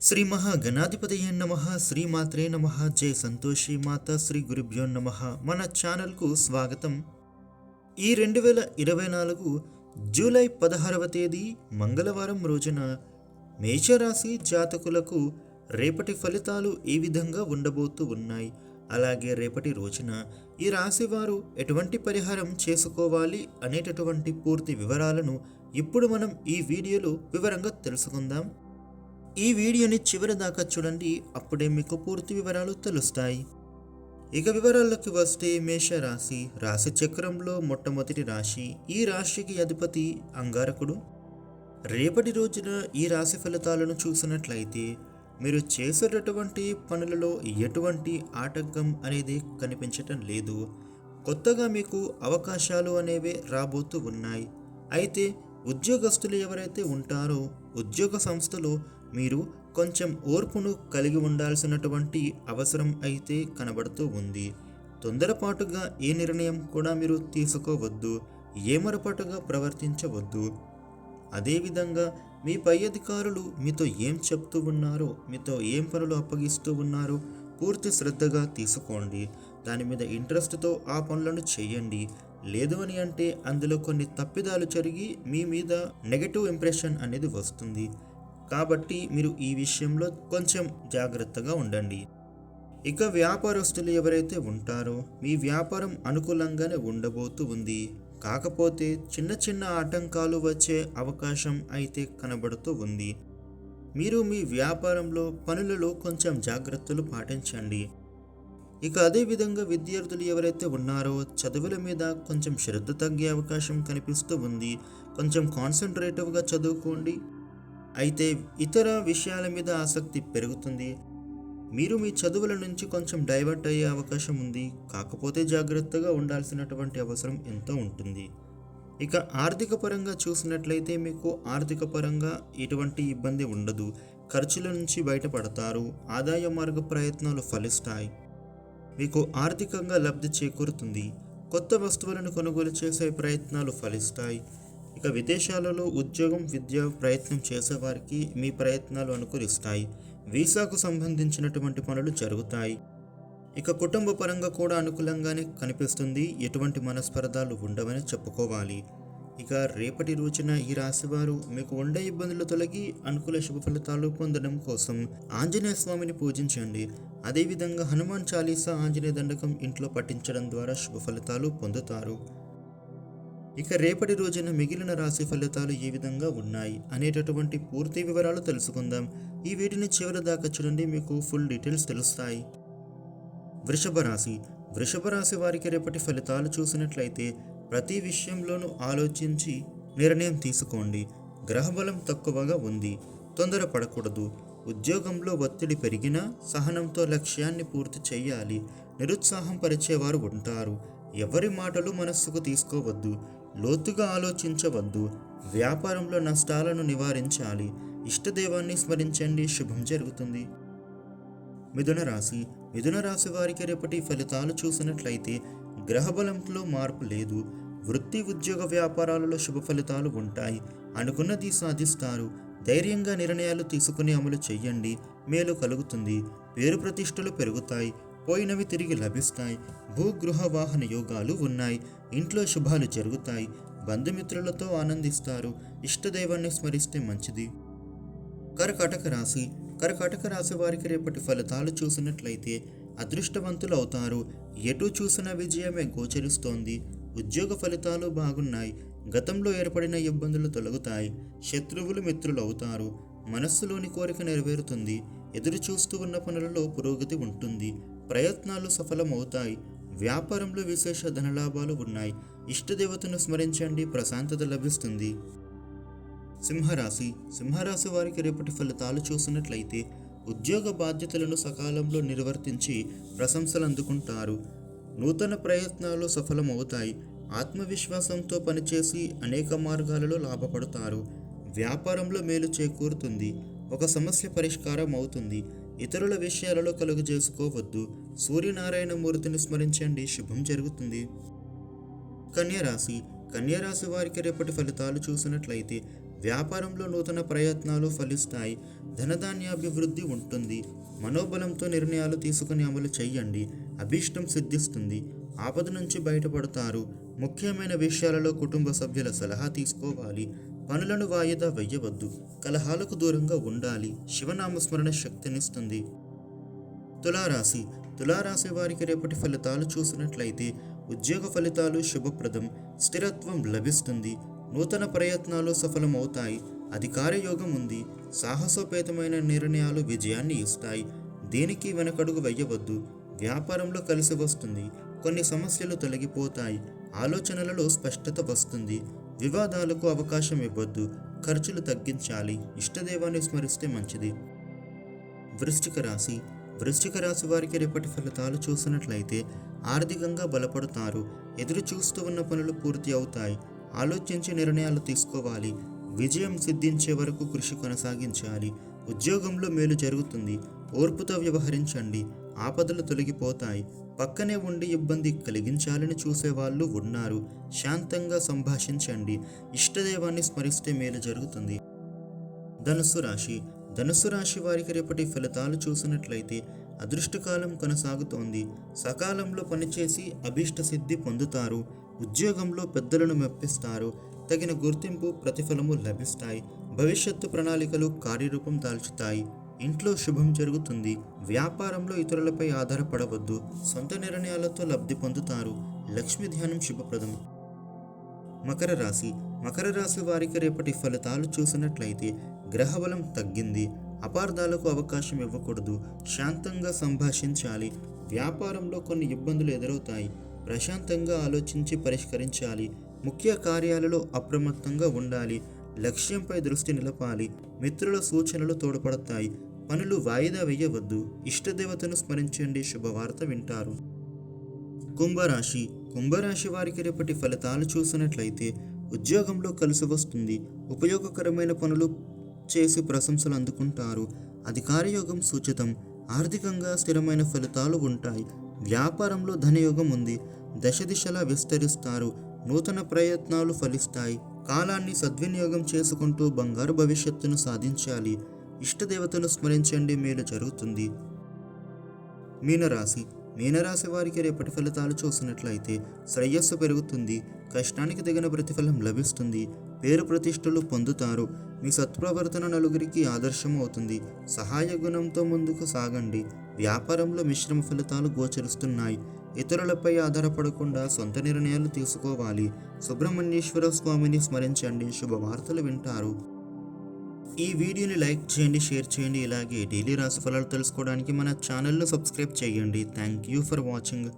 శ్రీ మహాగణాధిపతయ నమ శ్రీమాత్రే నమ జై సంతోషి మాత శ్రీ గురుభ్యో నమ. మన ఛానల్కు స్వాగతం. ఈ రెండు వేల ఇరవై నాలుగు జూలై పదహారవ తేదీ మంగళవారం రోజున మేషరాశి జాతకులకు రేపటి ఫలితాలు ఈ విధంగా ఉండబోతూ ఉన్నాయి? అలాగే రేపటి రోజున ఈ రాశి వారు ఎటువంటి పరిహారం చేసుకోవాలి అనేటటువంటి పూర్తి వివరాలను ఇప్పుడు మనం ఈ వీడియోలో వివరంగా తెలుసుకుందాం. ఈ వీడియోని చివరి దాకా చూడండి అప్పుడే మీకు పూర్తి వివరాలు తెలుస్తాయి. ఇక వివరాల్లోకి వస్తే మేష రాశి రాశి చక్రంలో మొట్టమొదటి రాశి. ఈ రాశికి అధిపతి అంగారకుడు. రేపటి రోజున ఈ రాశి ఫలితాలను చూసినట్లయితే మీరు చేసేటటువంటి పనులలో ఎటువంటి ఆటంకం అనేది కనిపించటం లేదు. కొత్తగా మీకు అవకాశాలు అనేవి రాబోతూ ఉన్నాయి. అయితే ఉద్యోగస్తులు ఎవరైతే ఉంటారో ఉద్యోగ సంస్థలో మీరు కొంచెం ఓర్పును కలిగి ఉండాల్సినటువంటి అవసరం అయితే కనబడుతూ ఉంది. తొందరపాటుగా ఏ నిర్ణయం కూడా మీరు తీసుకోవద్దు ఏమరపాటుగా ప్రవర్తించవద్దు. అదేవిధంగా మీ పై అధికారులు మీతో ఏం చెప్తూ ఉన్నారో మీతో ఏం పనులు అప్పగిస్తూ ఉన్నారో పూర్తి శ్రద్ధగా తీసుకోండి. దాని మీద ఇంట్రెస్ట్తో ఆ పనులను చేయండి. లేదు అని అంటే అందులో కొన్ని తప్పిదాలు జరిగి మీ మీద నెగటివ్ ఇంప్రెషన్ అనేది వస్తుంది. కాబట్టి మీరు ఈ విషయంలో కొంచెం జాగ్రత్తగా ఉండండి. ఇక వ్యాపారస్తులు ఎవరైతే ఉంటారో మీ వ్యాపారం అనుకూలంగానే ఉండబోతూ ఉంది. కాకపోతే చిన్న చిన్న ఆటంకాలు వచ్చే అవకాశం అయితే కనబడుతూ ఉంది. మీరు మీ వ్యాపారంలో పనులలో కొంచెం జాగ్రత్తలు పాటించండి. ఇక అదేవిధంగా విద్యార్థులు ఎవరైతే ఉన్నారో చదువుల మీద కొంచెం శ్రద్ధ తగ్గే అవకాశం కనిపిస్తూ ఉంది. కొంచెం కాన్సన్ట్రేటివ్గా చదువుకోండి. అయితే ఇతర విషయాల మీద ఆసక్తి పెరుగుతుంది. మీరు మీ చదువుల నుంచి కొంచెం డైవర్ట్ అయ్యే అవకాశం ఉంది. కాకపోతే జాగ్రత్తగా ఉండాల్సినటువంటి అవసరం ఎంతో ఉంటుంది. ఇక ఆర్థిక పరంగా చూసినట్లయితే మీకు ఆర్థిక పరంగా ఎటువంటి ఇబ్బంది ఉండదు. ఖర్చుల నుంచి బయటపడతారు. ఆదాయ మార్గ ప్రయత్నాలు ఫలిస్తాయి. మీకు ఆర్థికంగా లబ్ధి చేకూరుతుంది. కొత్త వస్తువులను కొనుగోలు చేసే ప్రయత్నాలు ఫలిస్తాయి. ఇక విదేశాలలో ఉద్యోగం విద్య ప్రయత్నం చేసేవారికి మీ ప్రయత్నాలు అనుకూలిస్తాయి. వీసాకు సంబంధించినటువంటి పనులు జరుగుతాయి. ఇక కుటుంబ పరంగా కూడా అనుకూలంగానే కనిపిస్తుంది. ఎటువంటి మనస్పర్ధాలు ఉండవని చెప్పుకోవాలి. ఇక రేపటి రోజున ఈ రాశివారు మీకు ఉండే ఇబ్బందులు తొలగి అనుకూల శుభ ఫలితాలు పొందడం కోసం ఆంజనేయ స్వామిని పూజించండి. అదేవిధంగా హనుమాన్ చాలీసా ఆంజనేయ దండకం ఇంట్లో పఠించడం ద్వారా శుభ ఫలితాలు పొందుతారు. ఇక రేపటి రోజున మిగిలిన రాశి ఫలితాలు ఏ విధంగా ఉన్నాయి అనేటటువంటి పూర్తి వివరాలు తెలుసుకుందాం. ఈ వీటిని చివరి దాకా చూడండి మీకు ఫుల్ డీటెయిల్స్ తెలుస్తాయి. వృషభ రాశి. వృషభ రాశి వారికి రేపటి ఫలితాలు చూసినట్లయితే ప్రతి విషయంలోనూ ఆలోచించి నిర్ణయం తీసుకోండి. గ్రహబలం తక్కువగా ఉంది. తొందరపడకూడదు. ఉద్యోగంలో ఒత్తిడి పెరిగినా సహనంతో లక్ష్యాన్ని పూర్తి చేయాలి. నిరుత్సాహం పరిచేవారు ఉంటారు. ఎవరి మాటలు మనస్సుకు తీసుకోవద్దు. లోతుగా ఆలోచించవద్దు. వ్యాపారంలో నష్టాలను నివారించాలి. ఇష్టదేవాన్ని స్మరించండి. శుభం జరుగుతుంది. మిథున రాశి మిథున రాశి వారికి రేపటి ఫలితాలు చూసినట్లయితే గ్రహబలంలో మార్పు లేదు. వృత్తి ఉద్యోగ వ్యాపారాలలో శుభ ఫలితాలు ఉంటాయి. అనుకున్నది సాధిస్తారు. ధైర్యంగా నిర్ణయాలు తీసుకుని అమలు చేయండి మేలు కలుగుతుంది. పేరు ప్రతిష్టలు పెరుగుతాయి. పోయినవి తిరిగి లభిస్తాయి. భూగృహ వాహన యోగాలు ఉన్నాయి. ఇంట్లో శుభాలు జరుగుతాయి. బంధుమిత్రులతో ఆనందిస్తారు. ఇష్టదైవాన్ని స్మరిస్తే మంచిది. కర్కాటక రాశి. కర్కాటక రాశి వారికి రేపటి ఫలితాలు చూసినట్లయితే అదృష్టవంతులు అవుతారు ఎటు చూసిన విజయమే గోచరిస్తోంది. ఉద్యోగ ఫలితాలు బాగున్నాయి. గతంలో ఏర్పడిన ఇబ్బందులు తొలగుతాయి. శత్రువులు మిత్రులు అవుతారు మనస్సులోని కోరిక నెరవేరుతుంది. ఎదురు చూస్తూ ఉన్న పనులలో పురోగతి ఉంటుంది. ప్రయత్నాలు సఫలమవుతాయి. వ్యాపారంలో విశేష ధనలాభాలు ఉన్నాయి. ఇష్టదేవతను స్మరించండి. ప్రశాంతత లభిస్తుంది. సింహరాశి. సింహరాశి వారికి రేపటి ఫలితాలు చూసినట్లయితే ఉద్యోగ బాధ్యతలను సకాలంలో నిర్వర్తించి ప్రశంసలు అందుకుంటారు నూతన ప్రయత్నాలు సఫలమవుతాయి. ఆత్మవిశ్వాసంతో పనిచేసి అనేక మార్గాలలో లాభపడతారు. వ్యాపారంలో మేలు చేకూరుతుంది. ఒక సమస్య పరిష్కారం అవుతుంది. ఇతరుల విషయాలలో కలుగు చేసుకోవద్దు సూర్యనారాయణ మూర్తిని స్మరించండి. శుభం జరుగుతుంది. కన్యరాశి. కన్యరాశి వారికి రేపటి ఫలితాలు చూసినట్లయితే వ్యాపారంలో నూతన ప్రయత్నాలు ఫలిస్తాయి. ధనధాన్యాభివృద్ధి ఉంటుంది. మనోబలంతో నిర్ణయాలు తీసుకుని అమలు చేయండి. అభీష్టం సిద్ధిస్తుంది. ఆపద నుంచి బయటపడతారు. ముఖ్యమైన విషయాలలో కుటుంబ సభ్యుల సలహా తీసుకోవాలి. పనులను వాయిదా వెయ్యవద్దు కలహాలకు దూరంగా ఉండాలి. శివనామస్మరణ శక్తినిస్తుంది. తులారాశి. తులారాశి వారికి రేపటి ఫలితాలు చూసినట్లయితే ఉద్యోగ ఫలితాలు శుభప్రదం. స్థిరత్వం లభిస్తుంది. నూతన ప్రయత్నాలు సఫలమవుతాయి. అధికార యోగం ఉంది. సాహసోపేతమైన నిర్ణయాలు విజయాన్ని ఇస్తాయి. దేనికి వెనకడుగు వెయ్యవద్దు వ్యాపారంలో కలిసి వస్తుంది. కొన్ని సమస్యలు తొలగిపోతాయి. ఆలోచనలలో స్పష్టత వస్తుంది. వివాదాలకు అవకాశం ఇవ్వద్దు. ఖర్చులు తగ్గించాలి. ఇష్టదేవాన్ని స్మరిస్తే మంచిది. వృశ్చిక రాశి. వృశ్చిక రాశి వారికి రేపటి ఫలితాలు చూసినట్లయితే ఆర్థికంగా బలపడతారు. ఎదురు చూస్తూ ఉన్న పనులు పూర్తి అవుతాయి. ఆలోచించి నిర్ణయాలు తీసుకోవాలి. విజయం సిద్ధించే వరకు కృషి కొనసాగించాలి. ఉద్యోగంలో మేలు జరుగుతుంది. ఓర్పుతో వ్యవహరించండి. ఆపదలు తొలగిపోతాయి. పక్కనే ఉండి ఇబ్బంది కలిగించాలని చూసేవాళ్ళు ఉన్నారు. శాంతంగా సంభాషించండి. ఇష్టదేవాన్ని స్మరిస్తే మేలు జరుగుతుంది. ధనుస్సు రాశి. ధనుస్సు రాశి వారికి రేపటి ఫలితాలు చూసినట్లయితే అదృష్టకాలం కొనసాగుతోంది. సకాలంలో పనిచేసి అభీష్ట సిద్ధి పొందుతారు. ఉద్యోగంలో పెద్దలను మెప్పిస్తారు. తగిన గుర్తింపు ప్రతిఫలము లభిస్తాయి. భవిష్యత్తు ప్రణాళికలు కార్యరూపం దాల్చుతాయి. ఇంట్లో శుభం జరుగుతుంది. వ్యాపారంలో ఇతరులపై ఆధారపడవద్దు. సొంత నిర్ణయాలతో లబ్ధి పొందుతారు. లక్ష్మీ ధ్యానం శుభప్రదం. మకర రాశి. మకర రాశి వారికి రేపటి ఫలితాలు చూసినట్లయితే గ్రహబలం తగ్గింది. అపార్థాలకు అవకాశం ఇవ్వకూడదు. శాంతంగా సంభాషించాలి. వ్యాపారంలో కొన్ని ఇబ్బందులు ఎదురవుతాయి. ప్రశాంతంగా ఆలోచించి పరిష్కరించాలి. ముఖ్య కార్యాలలో అప్రమత్తంగా ఉండాలి. లక్ష్యంపై దృష్టి నిలపాలి. మిత్రుల సూచనలు తోడ్పడతాయి. పనులు వాయిదా వేయవద్దు. ఇష్టదేవతను స్మరించండి. శుభవార్త వింటారు. కుంభరాశి. కుంభరాశి వారికి రేపటి ఫలితాలు చూసినట్లయితే ఉద్యోగంలో కలిసి వస్తుంది. ఉపయోగకరమైన పనులు చేసి ప్రశంసలు అందుకుంటారు. అధికారయోగం సూచితం. ఆర్థికంగా స్థిరమైన ఫలితాలు ఉంటాయి. వ్యాపారంలో ధనయోగం ఉంది. దశ దిశలా విస్తరిస్తారు. నూతన ప్రయత్నాలు ఫలిస్తాయి. కాలాన్ని సద్వినియోగం చేసుకుంటూ బంగారు భవిష్యత్తును సాధించాలి. ఇష్టదేవతను స్మరించండి. మేలు జరుగుతుంది. మీనరాశి. మీనరాశి వారికి రేపటి ఫలితాలు చూసినట్లయితే శ్రేయస్సు పెరుగుతుంది. కష్టానికి తగిన ప్రతిఫలం లభిస్తుంది. పేరు ప్రతిష్టలు పొందుతారు. మీ సత్ప్రవర్తన నలుగురికి ఆదర్శం అవుతుంది సహాయ గుణంతో ముందుకు సాగండి. వ్యాపారంలో మిశ్రమ ఫలితాలు గోచరిస్తున్నాయి. ఇతరులపై ఆధారపడకుండా సొంత నిర్ణయాలు తీసుకోవాలి. సుబ్రహ్మణ్యేశ్వర స్వామిని స్మరించండి. శుభవార్తలు వింటారు. ఈ వీడియోని లైక్ చేయండి షేర్ చేయండి. ఇలాగే డైలీ రాశి ఫలాలు తెలుసుకోవడానికి మన ఛానల్ను సబ్స్క్రైబ్ చేయండి. Thank you for watching.